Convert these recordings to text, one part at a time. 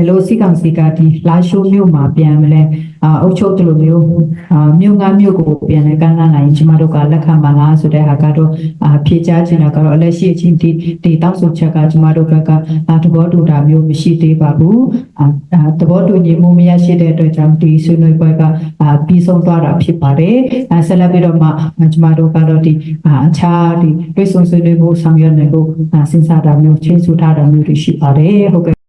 ဘယ်လိုစီကောင်စီကဒီလာရှိုးမြို့မှာပြန်မလဲအာအုတ်ချုပ်တလူမျိုးအာမြို့ငါမြို့ကိုပြန်လဲကမ်းလှမ်းနိုင်ရင်ကျမတို့ကလက်ခံပါလားဆိုတဲ့ဟာကတော့အာဖြေချချင်တာကတော့လက်ရှိအချင်းဒီဒီတောက်ဆိုချက်ကကျမတို့ဘက်ကအာသဘောတူတာမျိုးမရှိသေးပါဘူးအာအာသဘောတူညီမှုမရရှိတဲ့အတွက်ကြောင့်ဒီဆွေးနွေးပွဲကအာပြီးဆုံးသွားတာဖြစ်ပါတယ်အဲဆက်လက်ပြီးတော့မှကျမတို့ကတော့ဒီအာအခြားဒီတွေ့ဆုံဆွေးနွေးဖို့ဆောင်ရွက်နိုင်ဖို့အာစဉ်းစားတာမျိုးချင်းစုထားတာမျိုးတွေရှိပါတယ်ဟုတ်ကဲ့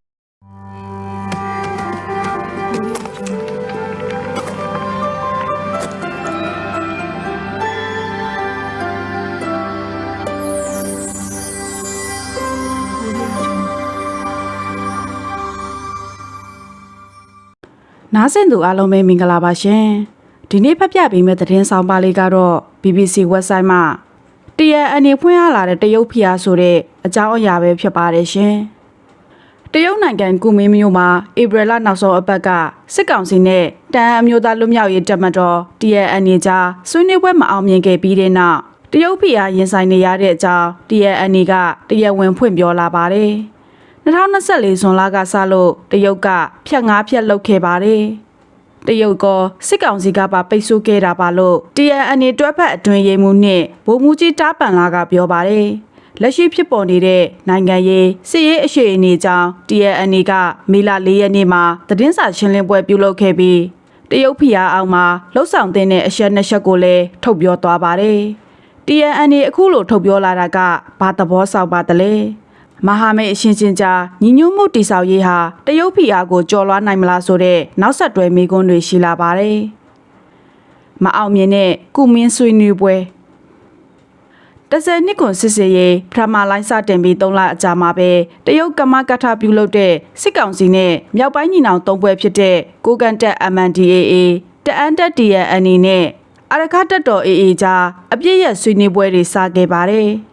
နားဆင်သူအားလုံးပဲမင်္ဂလာပါရှင်ဒီနေ့ဖတ်ပြပေးမယ့်သတင်းဆောင်ပါလေးကတော့ BBC website မှာတရန်အနေဖွင့်ရလာတဲ့တရုတ်ဖျားဆိုတဲ့အကြောင်းအရာပဲဖြစ်ပါတယ်ရှင်တရုတ်နိုင်ငံကူမင်းမြို့မှာဧပြီလနောက်ဆုံးအပတ်ကစစ်ကောင်စီနဲ့တန်အမျိုးသားလူမျိုးရေးတပ်မတော် TNN ကြားဆွေးနွေးပွဲမအောင်မြင်ခဲ့ပြီးတဲ့နောက်တရုတ်ဖျားရင်ဆိုင်နေရတဲ့အကြောင်း TNN ကတရားဝင်ဖွင့်ပြောလာပါတယ် 2024ဇွန်လကစလို့တရုတ်ကဖြတ်ငါးဖြတ်လုပ်ခဲ့ပါတယ်။တရုတ်ကစစ်ကောင်စီကပါပိတ်ဆို့ခဲ့တာပါလို့ TNN တွဲဖက်အတွင်းရေးမှုနဲ့ဗိုလ်မှူးကြီးတားပန်လာကပြောပါတယ်။လက်ရှိဖြစ်ပေါ်နေတဲ့နိုင်ငံရေးစစ်ရေးအခြေအနေကြောင့် TNN ကမေလ၄ရက်နေ့မှာသတင်းစာရှင်းလင်းပွဲပြုလုပ်ခဲ့ပြီးတရုတ်ဖီအားအောင်မှာလှုပ်ဆောင်တဲ့အရှက်နှစ်ချက်ကိုလည်းထုတ်ပြောသွားပါတယ်။ TNN အခုလိုထုတ်ပြောလာတာကဘာသဘောဆောက်ပါတလဲ။ မဟာမိတ်အရှင်ချင်းကြားညီညွတ်မှုတိဆောက်ရေးဟာတရုတ်ဖီအားကိုကြော်လွှားနိုင်မလားဆိုတဲ့နောက်ဆက်တွဲမိကွန်းတွေရှိလာပါတယ်။မအောင်မြင်တဲ့ကုမင်းဆွေးနွေးပွဲတဆယ်နှစ်ကွန်စစ်စေးရေးပထမလိုင်းစတင်ပြီး၃လအကြာမှာပဲတရုတ်ကမကထပြုလုပ်တဲ့စစ်ကောင်စီနဲ့မြောက်ပိုင်းညီနောင်သုံးပွဲဖြစ်တဲ့ကိုကန်တက် MNDAA တအန်တက် DNN နဲ့အရခတက်တော် AA ကြားအပြည့်ရဆွေးနွေးပွဲတွေစခဲ့ပါတယ်။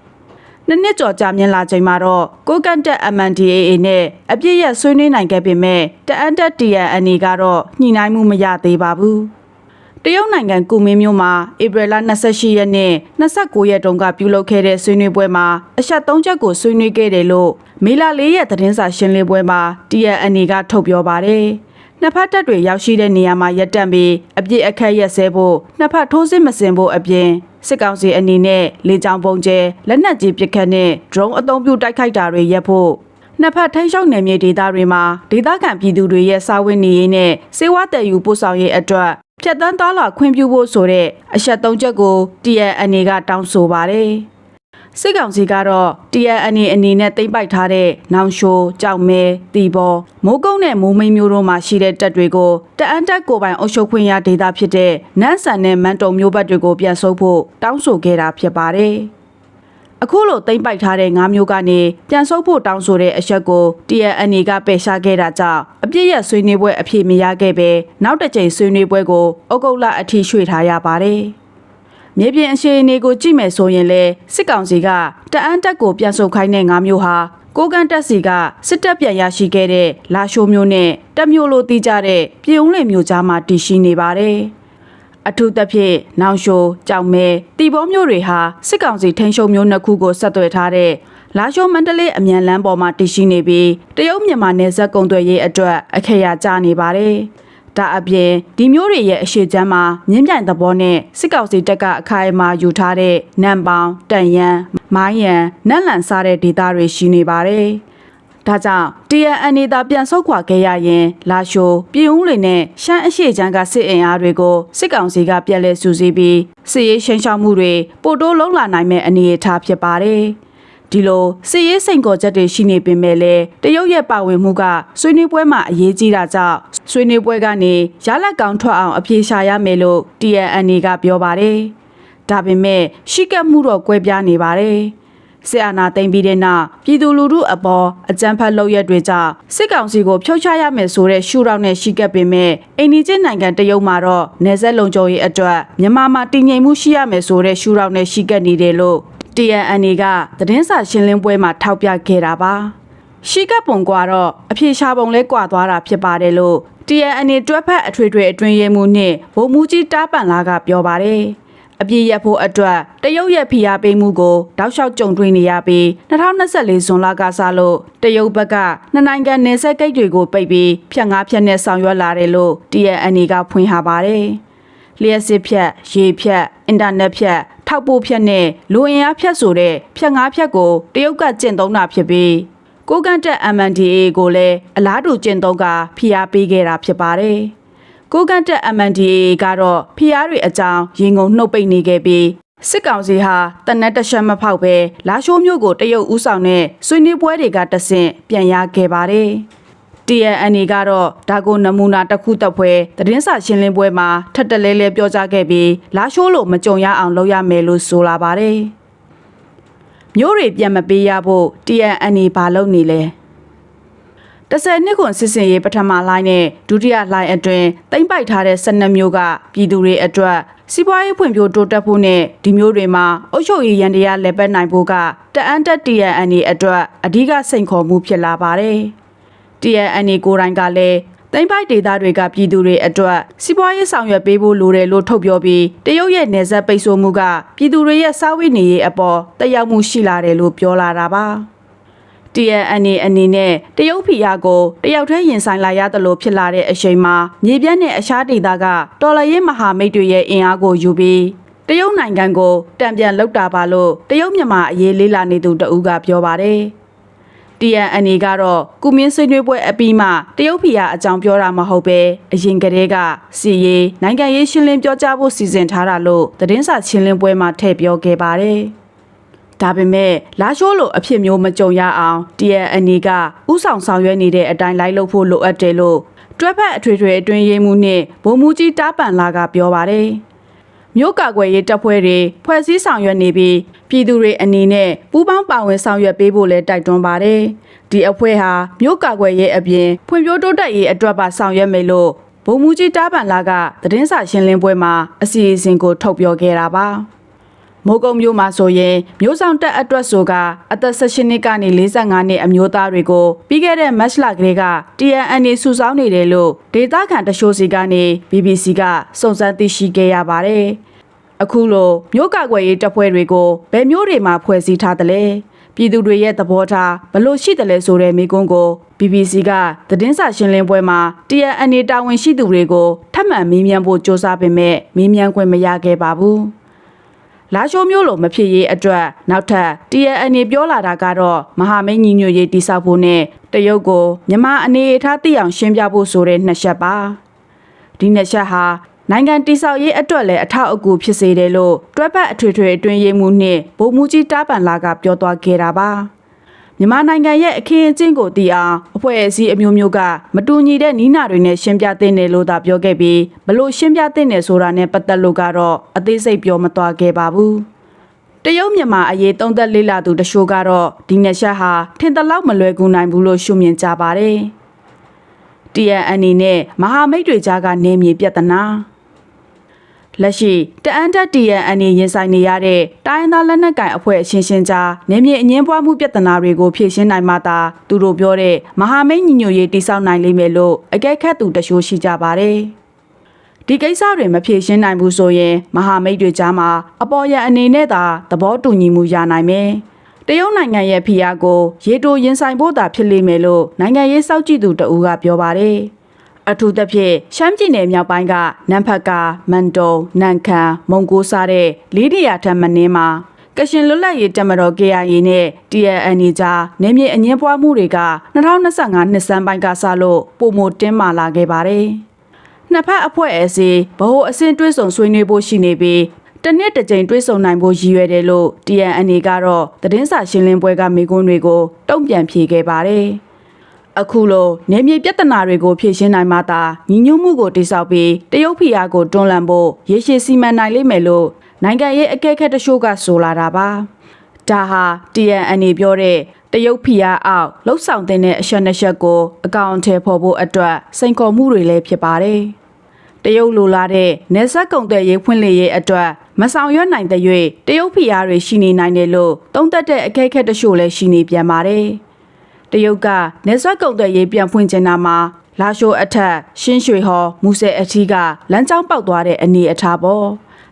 နှစ်နှစ်ကျော်ကြာမြင့်လာချိန်မှာတော့ကိုကန်တက် MNDAA နဲ့အပြည့်ရဆွေးနွေးနိုင်ခဲ့ပေမဲ့တအန်တက် TNN ကတော့ညှိနှိုင်းမှုမရသေးပါဘူး။တရုတ်နိုင်ငံကူမင်းမြို့မှာဧပြီလ28ရက်နဲ့29ရက်တုန်းကပြုလုပ်ခဲ့တဲ့ဆွေးနွေးပွဲမှာအချက်၃ချက်ကိုဆွေးနွေးခဲ့တယ်လို့မေလ၄ရက်သတင်းစာရှင်းလင်းပွဲမှာ TNN ကထုတ်ပြောပါတယ်။နှစ်ဖက်တပ်တွေရောက်ရှိတဲ့နေရာမှာရပ်တန့်ပြီးအပြစ်အခက်ရက်စဲဖို့နှစ်ဖက်ထိုးစစ်မစင်ဖို့အပြင် စစ်ကောင်စီအနေနဲ့လေကြောင်းပုံကျဲလက်နက်ကြီးပစ်ခတ်နဲ့ drone အသုံးပြုတိုက်ခိုက်တာတွေရပ်ဖို့နှစ်ဖက်ထိန်းချုပ်နယ်မြေဒေသတွေမှာဒေသခံပြည်သူတွေရဲ့စာဝတ်နေရေးနဲ့စေဝါတည်ယူပို့ဆောင်ရေးအတွက်ဖြတ်တန်းသွားလာခွင့်ပြုဖို့ဆိုတဲ့အချက်၃ချက်ကို TNN ကတောင်းဆိုပါတယ်။ စစ်ကောင်စီကတော့ TNN အနေနဲ့တိမ့်ပိုက်ထားတဲ့နောင်ရှိုးကြောက်မဲတီဘောမိုးကုတ်နဲ့မိုးမိန်မျိုးတို့မှာရှိတဲ့တပ်တွေကိုတအန်တက်ကိုပိုင်အုပ်ချုပ်ခွင့်ရဒေသဖြစ်တဲ့နန်းဆန်နဲ့မန်တုံမျိုးဘက်တွေကိုပြန်ဆုပ်ဖို့တောင်းဆိုခဲ့တာဖြစ်ပါတယ်။အခုလိုတိမ့်ပိုက်ထားတဲ့ငါးမျိုးကနေပြန်ဆုပ်ဖို့တောင်းဆိုတဲ့အချက်ကို TNN ကပယ်ရှားခဲ့တာကြောင့်အပြည့်ရဆွေးနွေးပွဲအဖြစ်မရခဲ့ပဲနောက်တစ်ကြိမ်ဆွေးနွေးပွဲကိုဩဂုတ်လအထိရွှေ့ထားရပါတယ်။ မြေပြင်အခြေအနေကိုကြည့်မယ်ဆိုရင်လေစစ်ကောင်စီကတအန်းတက်ကိုပြန်ဆုတ်ခိုင်းတဲ့ငါးမျိုးဟာကိုကန်တက်စီကစစ်တပ်ပြန်ရရှိခဲ့တဲ့လာရှိုးမျိုးနဲ့တက်မျိုးလိုတီးကြတဲ့ပြည်ုံးလင်မျိုးကြားမှာတည်ရှိနေပါတယ်။အထူးသဖြင့်နောင်ရှိုးကြောက်မဲတီဘောမျိုးတွေဟာစစ်ကောင်စီထိန်းချုပ်မျိုးနှစ်ခုကိုဆက်သွယ်ထားတဲ့လာရှိုးမန္တလေးအမြန်လမ်းပေါ်မှာတည်ရှိနေပြီးတရုတ်မြန်မာနယ်စပ်ကုံသွယ်ရေးအတွက်အခရာကျနေပါတယ်။ ဒါအပြင်ဒီမျိုးတွေရဲ့အရှိချမ်းမှာမြင်းပြိုင်သဘောနဲ့စစ်ကောင်စီတပ်ကအခိုင်အမာယူထားတဲ့နံပောင်တန်ရန်မိုင်းရန်နက်လန်စားတဲ့ဒေသတွေရှိနေပါတယ်။ဒါကြောင့် TNN သာပြန်ဆုတ်ခွာခဲ့ရရင်လာရှိုးပြည်ဦးတွေနဲ့ရှမ်းအရှိချမ်းကစစ်အင်အားတွေကိုစစ်ကောင်စီကပြက်လဲစူးစီးပြီးစစ်ရေးရှင်းရှောက်မှုတွေပိုတိုးလုံးလာနိုင်မဲ့အနေအထားဖြစ်ပါတယ်။ ဒီလိုစစ်ရေးစိန်ခေါ်ချက်တွေရှိနေပေမဲ့လည်းတရုတ်ရဲ့ပါဝင်မှုကဆွေးနွေးပွဲမှာအရေးကြီးတာကြောင့်ဆွေးနွေးပွဲကနေရလက်ကောင်းထွက်အောင်အပြေရှာရမယ်လို့ TNN ကပြောပါတယ်။ဒါပေမဲ့ရှိကပ်မှုတော့ကွဲပြားနေပါတယ်။စစ်အာဏာသိမ်းပြီးတဲ့နောက်ပြည်သူလူထုအပေါ်အကြမ်းဖက်လုပ်ရက်တွေကြောင့်စစ်ကောင်စီကိုဖျောက်ချရမယ်ဆိုတဲ့ရှုထောင့်နဲ့ရှိကပ်ပေမဲ့အိန္ဒိချင်းနိုင်ငံတရုတ်မှာတော့နေဆက်လုံခြုံရေးအတွက်မြန်မာမှာတည်ငြိမ်မှုရှိရမယ်ဆိုတဲ့ရှုထောင့်နဲ့ရှိကပ်နေတယ်လို့ TNN ကသတင်းစာရှင်းလင်းပွဲမှာထောက်ပြခဲ့တာပါရှိကပ်ပုံကတော့အဖြေရှာပုံလဲကွာသွားတာဖြစ်ပါတယ်လို့ TNN တွဲဖက်အထွေထွေအတွင်းရေးမှူးနဲ့ဗိုလ်မှူးကြီးတားပန်လာကပြောပါတယ်အပြည့်ရဖို့အတွက်တရုတ်ရဲ့ဖိအားပေးမှုကိုတောက်လျှောက်ကြုံတွေ့နေရပြီး2024ဇွန်လကစလို့တရုတ်ဘက်ကနှစ်နိုင်ငံနယ်စပ်ဂိတ်တွေကိုပိတ်ပြီးဖြတ်ငါးဖြတ်နဲ့ဆောင်ရွက်လာတယ်လို့ TNN ကဖွင့်ထားပါတယ်။လျှက်စစ်ဖြတ်ရေဖြတ်အင်တာနက်ဖြတ် ထောက်ပို့ဖြတ်နဲ့လူအင်အားဖြတ်ဆိုတဲ့ဖြတ်ငါးဖြတ်ကိုတရုတ်ကကျင့်သုံးတာဖြစ်ပြီးကိုကန့်တက် MNDAA ကိုလည်းအလားတူကျင့်သုံးကဖိအားပေးခဲ့တာဖြစ်ပါတယ်။ကိုကန့်တက် MNDAA ကတော့ဖိအားတွေအကြောင်းရင်ငုံနှုတ်ပိတ်နေခဲ့ပြီးစစ်ကောင်စီဟာတနက်တရှက်မဖောက်ပဲလာရှိုးမြို့ကိုတရုတ်ဦးဆောင်တဲ့ဆွေးနွေးပွဲတွေကတဆင့်ပြန်ရခဲ့ပါတယ်။ TNN ကတော့ဒါကိုနမူနာတစ်ခုတစ်ဖွဲသတင်းစာရှင်းလင်းပွဲမှာထပ်တလဲလဲပြောကြားခဲ့ပြီးလာရှိုးလို့မကြုံရအောင်လုပ်ရမယ်လို့ဆိုလာပါတယ်။မျိုးတွေပြန်မပေးရဖို့ TNN ဘာလုပ်နေလဲ။10နှစ်ခွန်စစ်စင်ရေးပထမလိုင်းနဲ့ဒုတိယလိုင်းအတွင်းတိမ့်ပိုက်ထားတဲ့12မျိုးကပြည်သူတွေအတွက်စီးပွားရေးဖွံ့ဖြိုးတိုးတက်ဖို့နဲ့ဒီမျိုးတွေမှာအုပ်ချုပ်ရေးရန်တရားလက်ပတ်နိုင်ဖို့ကတအန်တက် TNN အတွက်အဓိကစိန်ခေါ်မှုဖြစ်လာပါတယ်။ TNN ကိုယ်တိုင်ကလည်းတိမ့်ပိုက်ဒေသတွေကပြည်သူတွေအတွက်စီးပွားရေးဆောင်ရွက်ပေးဖို့လိုတယ်လို့ထုတ်ပြောပြီးတရုတ်ရဲ့နေဆက်ပိတ်ဆို့မှုကပြည်သူတွေရဲ့စားဝတ်နေရေးအပေါ်တက်ရောက်မှုရှိလာတယ်လို့ပြောလာတာပါ။ TNN အနေနဲ့တရုတ်ဖီယာကိုတယောက်တည်းရင်ဆိုင်လာရသလိုဖြစ်လာတဲ့အချိန်မှာမြေပြန့်နဲ့အခြားဒေသကတော်လရင်မဟာမိတ်တွေရဲ့အင်အားကိုယူပြီးတရုတ်နိုင်ငံကိုတံပြန်လောက်တာပါလို့တရုတ်မြန်မာအရေးလေးလာနေသူတဦးကပြောပါတယ်။ TNN ကတော့ကုမင်းဆွေးနွေးပွဲအပြီးမှတရုတ်ဖီယာအကြောင်းပြောတာမဟုတ်ပဲအရင်ကတည်းကစီရေးနိုင်ငံရေးရှင်းလင်းပြောကြားဖို့စီစဉ်ထားတာလို့သတင်းစာရှင်းလင်းပွဲမှာထည့်ပြောခဲ့ပါတယ်။ဒါပေမဲ့လာရှိုးလိုအဖြစ်မျိုးမကြုံရအောင် TNN ကဥဆောင်ဆောင်ရွက်နေတဲ့အတိုင်းလိုက်လုပ်ဖို့လိုအပ်တယ်လို့တွဲဖက်အထွေထွေအတွင်းရေးမှူးနဲ့ဗိုလ်မှူးကြီးတားပန်လာကပြောပါတယ်။ မြို့ကာကွယ်ရေးတပ်ဖွဲ့တွေဖွဲ့စည်းဆောင်ရွက်နေပြီးပြည်သူတွေအနေနဲ့ပူးပေါင်းပါဝင်ဆောင်ရွက်ပေးဖို့လည်းတိုက်တွန်းပါတယ်။ဒီအဖွဲ့ဟာမြို့ကာကွယ်ရေးအပြင်ဖွံ့ဖြိုးတိုးတက်ရေးအတွက်ပါဆောင်ရွက်မယ်လို့ဗိုလ်မှူးကြီးတားပန်လာကသတင်းစာရှင်းလင်းပွဲမှာအစီအစဉ်ကိုထုတ်ပြောခဲ့တာပါ။ မိုးကုံမျိုးမှာဆိုရင်မျိုးဆောင်တက်အတွက်ဆိုကအသက်16နှစ်ကနေ45နှစ်အမျိုးသားတွေကိုပြီးခဲ့တဲ့မတ်လကလေးက TNN စုဆောင်းနေတယ်လို့ဒေတာခန်တရှိုးစီကနေ BBC ကစုံစမ်းသိရှိခဲ့ရပါတယ်။အခုလိုမျိုးကာကွယ်ရေးတပ်ဖွဲ့တွေကိုဘယ်မျိုးတွေမှာဖွဲ့စည်းထားသလဲပြည်သူတွေရဲ့သဘောထားဘလို့ရှိတယ်လဲဆိုတဲ့မိကုန်းကို BBC ကသတင်းစာရှင်းလင်းပွဲမှာ TNN တာဝန်ရှိသူတွေကိုထပ်မံမေးမြန်းဖို့စ조사ပေမဲ့မေးမြန်းခွင့်မရခဲ့ပါဘူး။ လာရှိုးမျိုးလိုမဖြစ်ရေးအတွက်နောက်ထပ် TNN ပြောလာတာကတော့မဟာမိတ်ညီညွတ်ရေးတိစောက်ဖို့နဲ့တရုတ်ကိုမြန်မာအနေအထားသိအောင်ရှင်းပြဖို့ဆိုတဲ့နှစ်ချက်ပါဒီနှစ်ချက်ဟာနိုင်ငံတိစောက်ရေးအတွက်လည်းအထောက်အကူဖြစ်စေတယ်လို့တွဲဖက်အထွေထွေအတွင်းရေးမှူးနှင့်ဗိုလ်မှူးကြီးတားပန်လာကပြောသွားခဲ့တာပါ မြန်မာနိုင်ငံရဲ့အခင်းအကျင်းကိုတည်အောင်အဖွဲ့အစည်းအမျိုးမျိုးကမတူညီတဲ့နီးနာတွေနဲ့ရှင်းပြသင့်တယ်လို့သာပြောခဲ့ပြီးဘလို့ရှင်းပြသင့်တယ်ဆိုတာနဲ့ပတ်သက်လို့ကတော့အသေးစိတ်ပြောမသွားခဲ့ပါဘူးတရုတ်မြန်မာအရေးသုံးသက်လေးလာသူတချို့ကတော့ဒီနှစ်ချက်ဟာထင်သလောက်မလွယ်ကူနိုင်ဘူးလို့ရှုမြင်ကြပါတယ်။ TNN နဲ့မဟာမိတ်တွေကြားကနေမြေပြဿနာ လက်ရှိတအန်တက် TNN ရင်ဆိုင်နေရတဲ့တိုင်းသားလက်နက်ကိုင်အဖွဲ့အချင်းချင်းကြားနေမြေအငင်းပွားမှုပြဿနာတွေကိုဖြေရှင်းနိုင်မှသာသူတို့ပြောတဲ့မဟာမိတ်ညီညွတ်ရေးတိစောက်နိုင်လိမ့်မယ်လို့အကဲခတ်သူတချို့ရှိကြပါတယ်။ဒီကိစ္စတွေမဖြေရှင်းနိုင်ဘူးဆိုရင်မဟာမိတ်တွေကြားမှာအပေါ်ရန်အနေနဲ့သာသဘောတူညီမှုရနိုင်မယ်။တရုတ်နိုင်ငံရဲ့ဖိအားကိုရေတိုရင်ဆိုင်ဖို့သာဖြစ်လိမ့်မယ်လို့နိုင်ငံရေးစောင့်ကြည့်သူတဦးကပြောပါတယ်။ အထူးသဖြင့်ရှမ်းပြည်နယ်မြောက်ပိုင်းကနမ်ဖတ်ကာမန်တုံနန်ခမ်းမုံကိုစားတဲ့လေးနေရာထက်မနည်းမှာကရှင်လွတ်လပ်ရေးတမတော် KIA နဲ့ TNN ကြားနေမြေအငင်းပွားမှုတွေက2025နှစ်စန်းပိုင်းကစလို့ပုံမတင်းမာလာခဲ့ပါတယ်။နှစ်ဖက်အဖွဲ့အစည်းဗဟိုအဆင့်တွဲဆောင်ဆွေးနွေးဖို့ရှိနေပြီးတနစ်တစ်ကြိမ်တွဲဆုံနိုင်ဖို့ရည်ရွယ်တယ်လို့ TNN ကတော့သတင်းစာရှင်းလင်းပွဲကမိကွန်းတွေကိုတုံ့ပြန်ဖြေခဲ့ပါတယ်။ အခုလိုနေမြေပြဿနာတွေကိုဖြေရှင်းနိုင်မှသာညီညွတ်မှုကိုတိစောက်ပြီးတရုတ်ဖီယာကိုတွန်းလှန်ဖို့ရေရှည်စီမံနိုင်လိမ့်မယ်လို့နိုင်ငံရေးအကဲခတ်တချို့ကဆိုလာတာပါဒါဟာ TNN ပြောတဲ့တရုတ်ဖီယာအောက်လှုပ်ဆောင်တဲ့အရှက်နှစ်ချက်ကိုအကောင့်ထဲပေါ်ဖို့အတွက်စိန်ခေါ်မှုတွေလည်းဖြစ်ပါတယ်တရုတ်လိုလာတဲ့နေဆက်ကုံတဲ့ရေးဖွင့်လေရေးအတွက်မဆောင်ရွက်နိုင်တဲ့၍တရုတ်ဖီယာတွေရှိနေနိုင်တယ်လို့သုံးသက်တဲ့အကဲခတ်တချို့လည်းရှိနေပြန်ပါတယ်။ တရုတ်ကနေဆွတ်ကုံတဲ့ရေးပြန်ဖွင့်ချင်တာမှာလာရှိုးအထက်ရှင်းရွှေဟော်မူဆယ်အထီးကလမ်းကြောင်းပေါက်သွားတဲ့အနေအထားပေါ့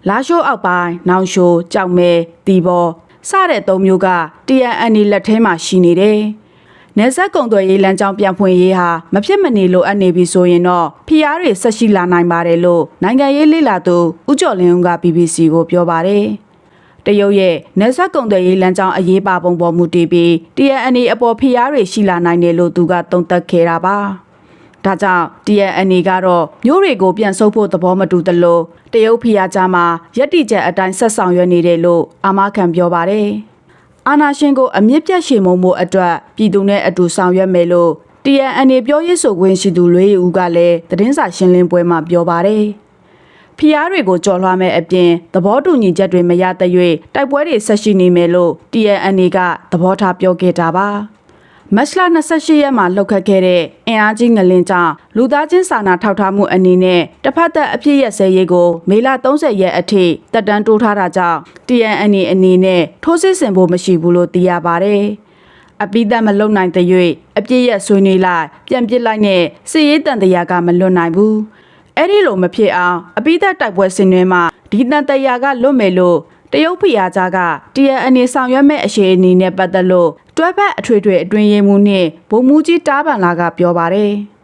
လာရှိုးအောက်ပိုင်းနောင်ရှိုးကြောက်မဲတီဘောစတဲ့သုံးမျိုးက TNN လက်ထဲမှာရှိနေတယ်။နယ်စပ်ကုံသွယ်ရေးလမ်းကြောင်းပြန်ဖွင့်ရေးဟာမဖြစ်မနေလိုအပ်နေပြီဆိုရင်တော့ဖီအားတွေဆက်ရှိလာနိုင်ပါတယ်လို့နိုင်ငံရေးလေလာသူဦးကျော်လင်းဦးက BBC ကိုပြောပါတယ်။ တရုတ်ရဲ့နယ်စပ်ကုံသွယ်ရေးလမ်းကြောင်းအရေးပါပုံပေါ်မူတည်ပြီး TNN အပေါ်ဖီအားတွေရှိလာနိုင်တယ်လို့သူကသုံးသပ်ခဲ့တာပါ။ဒါကြောင့် TNN ကတော့မျိုးတွေကိုပြန်ဆုပ်ဖို့သဘောမတူသလိုတရုတ်ဖီယာကြားမှာရက်တိကျက်အတိုင်းဆက်ဆောင်ရွက်နေတယ်လို့အာမခံပြောပါတယ်။အာနာရှင်ကိုအမြင့်ပြတ်ရှေမုံမှုအတွက်ပြည်သူနဲ့အတူဆောင်ရွက်မယ်လို့ TNN ပြောရေးဆိုခွင့်ရှိသူလွေးဦးကလည်းသတင်းစာရှင်းလင်းပွဲမှာပြောပါတယ်။ ဖီယာတွေကိုကြော်လွှားမဲ့အပြင်သဘောတူညီချက်တွေမရတဲ့၍တိုက်ပွဲတွေဆက်ရှိနေမယ်လို့ TNN ကသဘောထားပြောခဲ့တာပါ။မတ်လ28ရက်မှာလှုပ်ခတ်ခဲ့တဲ့အင်အားကြီးငလင်ကြောင့်လူသားချင်းစာနာထောက်ထားမှုအနေနဲ့တစ်ဖက်သက်အပြည့်ရစဲရေးကိုမေလ30ရက်အထိတက်တန်းတိုးထားတာကြောင့် TNN အနေနဲ့ထိုးစစ်ဆင်ဖို့မရှိဘူးလို့သိရပါတယ်။အပိသက်မလုံနိုင်တဲ့၍အပြည့်ရဆွေးနွေးလိုက်ပြန်ပစ်လိုက်နဲ့စစ်ရေးတန်တရားကမလွတ်နိုင်ဘူး။ အဲ့ဒီလိုမဖြစ်အောင်အပိသက်တိုက်ပွဲဆင်နွှဲမှာဒီတန်တရားကလွတ်မယ်လို့တရုတ်ဖီယာကြားက TNN ဆောင်ရွက်မဲ့အခြေအနေနဲ့ပတ်သက်လို့တွဲဖက်အထွေထွေအတွင်းရေးမှူးနှင့်ဗိုလ်မှူးကြီးတားပန်လာကပြောပါတယ်။